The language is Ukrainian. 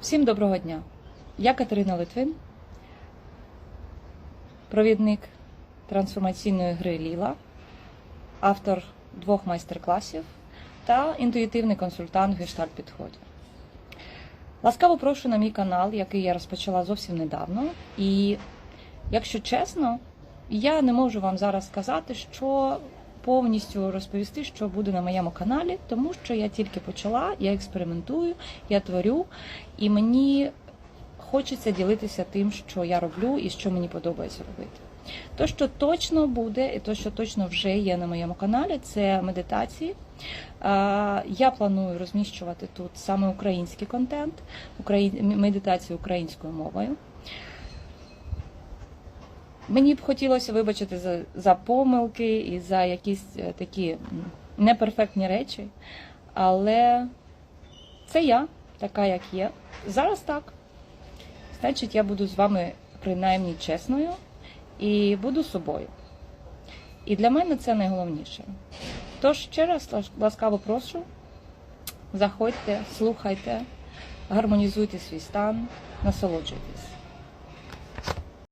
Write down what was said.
Всім доброго дня! Я Катерина Литвин, провідник трансформаційної гри Ліла, автор двох майстер-класів та інтуїтивний консультант в гештальт підході. Ласкаво прошу на мій канал, який я розпочала зовсім недавно. І, якщо чесно, я не можу вам зараз сказати, що повністю розповісти, що буде на моєму каналі, тому що я тільки почала, я експериментую, я творю, і мені хочеться ділитися тим, що я роблю і що мені подобається робити. То, що точно буде, і то, що точно вже є на моєму каналі, це медитації. Я планую розміщувати тут саме український контент, медитацію українською мовою. Мені б хотілося вибачити за, за помилки і за якісь е, такі неперфектні речі, але це я, така як є. Зараз так. Значить, я буду з вами принаймні чесною і буду собою. І для мене це найголовніше. Тож ще раз ласкаво прошу, заходьте, слухайте, гармонізуйте свій стан, насолоджуйтесь.